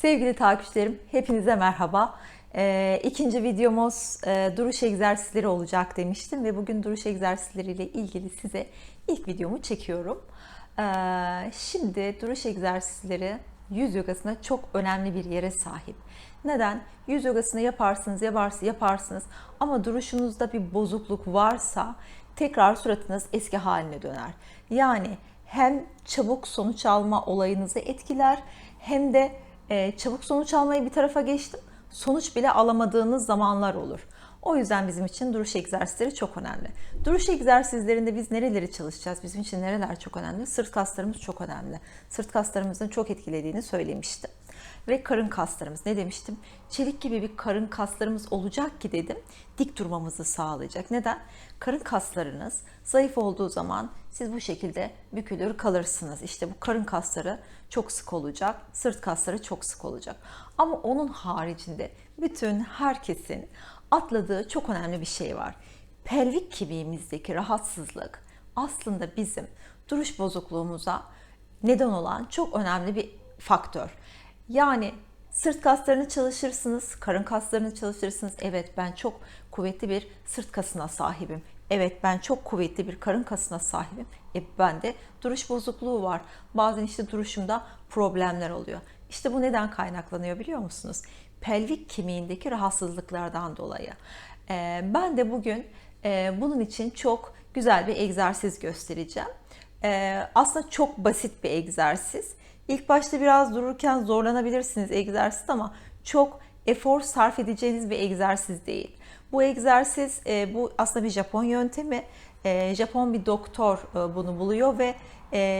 Sevgili takipçilerim, hepinize merhaba. Ee, ikinci videomuz e, duruş egzersizleri olacak demiştim ve bugün duruş egzersizleriyle ilgili size ilk videomu çekiyorum. Ee, şimdi duruş egzersizleri yüz yogasında çok önemli bir yere sahip. Neden? Yüz yogasını yaparsınız, yaparsınız, yaparsınız ama duruşunuzda bir bozukluk varsa tekrar suratınız eski haline döner. Yani hem çabuk sonuç alma olayınızı etkiler hem de e, çabuk sonuç almayı bir tarafa geçtim. Sonuç bile alamadığınız zamanlar olur. O yüzden bizim için duruş egzersizleri çok önemli. Duruş egzersizlerinde biz nereleri çalışacağız? Bizim için nereler çok önemli? Sırt kaslarımız çok önemli. Sırt kaslarımızın çok etkilediğini söylemiştim. Ve karın kaslarımız. Ne demiştim? Çelik gibi bir karın kaslarımız olacak ki dedim. Dik durmamızı sağlayacak. Neden? Karın kaslarınız zayıf olduğu zaman siz bu şekilde bükülür kalırsınız. İşte bu karın kasları çok sık olacak. Sırt kasları çok sık olacak. Ama onun haricinde bütün herkesin atladığı çok önemli bir şey var. Pelvik kemiğimizdeki rahatsızlık aslında bizim duruş bozukluğumuza neden olan çok önemli bir faktör. Yani sırt kaslarını çalışırsınız, karın kaslarını çalışırsınız. Evet ben çok kuvvetli bir sırt kasına sahibim. Evet ben çok kuvvetli bir karın kasına sahibim. E ben de duruş bozukluğu var. Bazen işte duruşumda problemler oluyor. İşte bu neden kaynaklanıyor biliyor musunuz? Pelvik kemiğindeki rahatsızlıklardan dolayı. Ee, ben de bugün e, bunun için çok güzel bir egzersiz göstereceğim. Ee, aslında çok basit bir egzersiz. İlk başta biraz dururken zorlanabilirsiniz egzersiz ama çok efor sarf edeceğiniz bir egzersiz değil. Bu egzersiz e, bu aslında bir Japon yöntemi. E, Japon bir doktor e, bunu buluyor ve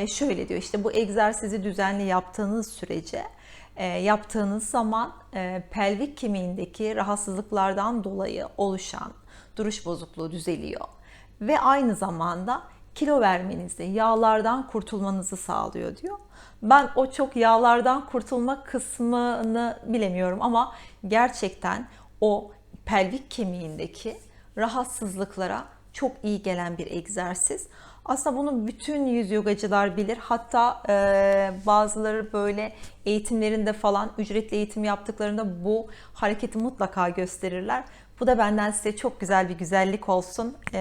şöyle diyor işte bu egzersizi düzenli yaptığınız sürece yaptığınız zaman pelvik kemiğindeki rahatsızlıklardan dolayı oluşan duruş bozukluğu düzeliyor ve aynı zamanda kilo vermenizi, yağlardan kurtulmanızı sağlıyor diyor. Ben o çok yağlardan kurtulma kısmını bilemiyorum ama gerçekten o pelvik kemiğindeki rahatsızlıklara çok iyi gelen bir egzersiz. Aslında bunu bütün yüz yogacılar bilir. Hatta e, bazıları böyle eğitimlerinde falan ücretli eğitim yaptıklarında bu hareketi mutlaka gösterirler. Bu da benden size çok güzel bir güzellik olsun. E,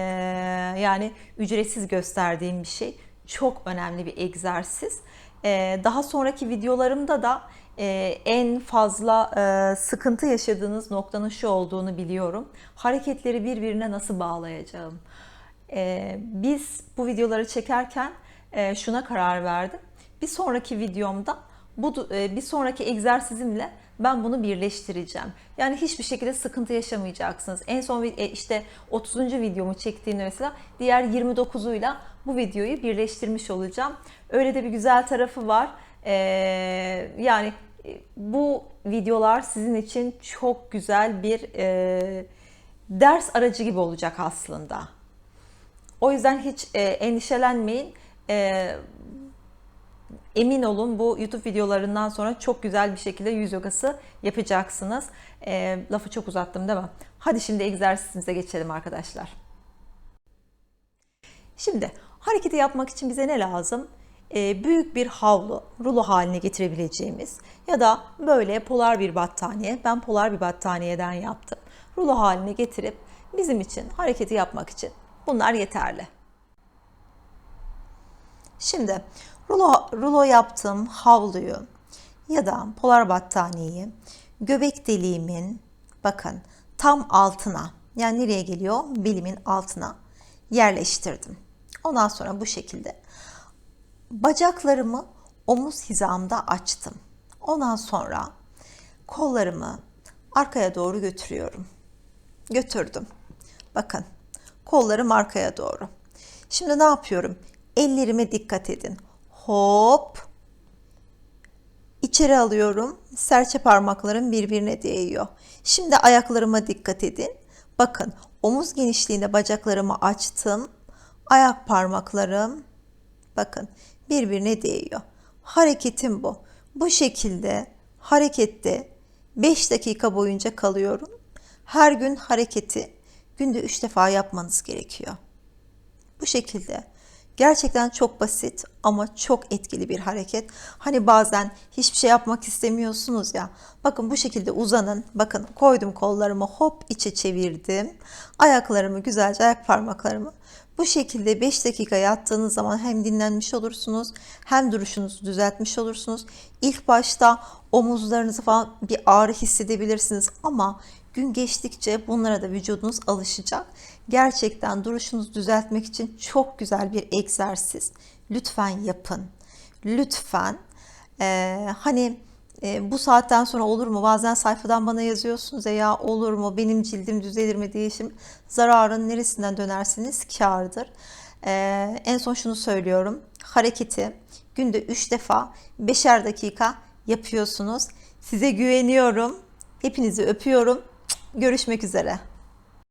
yani ücretsiz gösterdiğim bir şey. Çok önemli bir egzersiz. E, daha sonraki videolarımda da e, en fazla e, sıkıntı yaşadığınız noktanın şu olduğunu biliyorum. Hareketleri birbirine nasıl bağlayacağım. E, biz bu videoları çekerken e, şuna karar verdim. Bir sonraki videomda bu e, bir sonraki egzersizimle ben bunu birleştireceğim. Yani hiçbir şekilde sıkıntı yaşamayacaksınız. En son e, işte 30. videomu çektiğimde mesela diğer 29'uyla bu videoyu birleştirmiş olacağım. Öyle de bir güzel tarafı var. Ee, yani e, bu videolar sizin için çok güzel bir e, ders aracı gibi olacak aslında. O yüzden hiç e, endişelenmeyin. E, emin olun bu YouTube videolarından sonra çok güzel bir şekilde yüz yogası yapacaksınız. E, lafı çok uzattım değil mi? Hadi şimdi egzersizimize geçelim arkadaşlar. Şimdi hareketi yapmak için bize ne lazım? E, büyük bir havlu, rulo haline getirebileceğimiz ya da böyle polar bir battaniye. Ben polar bir battaniyeden yaptım. Rulo haline getirip bizim için hareketi yapmak için bunlar yeterli. Şimdi rulo, rulo yaptığım havluyu ya da polar battaniyeyi göbek deliğimin bakın tam altına yani nereye geliyor? Belimin altına yerleştirdim. Ondan sonra bu şekilde bacaklarımı omuz hizamda açtım. Ondan sonra kollarımı arkaya doğru götürüyorum. Götürdüm. Bakın kollarım arkaya doğru. Şimdi ne yapıyorum? Ellerime dikkat edin. Hop. İçeri alıyorum. Serçe parmaklarım birbirine değiyor. Şimdi ayaklarıma dikkat edin. Bakın omuz genişliğinde bacaklarımı açtım. Ayak parmaklarım bakın birbirine değiyor. Hareketim bu. Bu şekilde harekette 5 dakika boyunca kalıyorum. Her gün hareketi günde 3 defa yapmanız gerekiyor. Bu şekilde Gerçekten çok basit ama çok etkili bir hareket. Hani bazen hiçbir şey yapmak istemiyorsunuz ya. Bakın bu şekilde uzanın. Bakın koydum kollarımı hop içe çevirdim. Ayaklarımı güzelce ayak parmaklarımı bu şekilde 5 dakika yattığınız zaman hem dinlenmiş olursunuz hem duruşunuzu düzeltmiş olursunuz. İlk başta omuzlarınızı falan bir ağrı hissedebilirsiniz ama gün geçtikçe bunlara da vücudunuz alışacak. Gerçekten duruşunuzu düzeltmek için çok güzel bir egzersiz. Lütfen yapın. Lütfen. Ee, hani e, bu saatten sonra olur mu? Bazen sayfadan bana yazıyorsunuz ya, olur mu? Benim cildim düzelir mi değişim? Zararın neresinden dönerseniz kârdır. Ee, en son şunu söylüyorum. Hareketi günde 3 defa 5'er dakika yapıyorsunuz. Size güveniyorum. Hepinizi öpüyorum. Görüşmek üzere.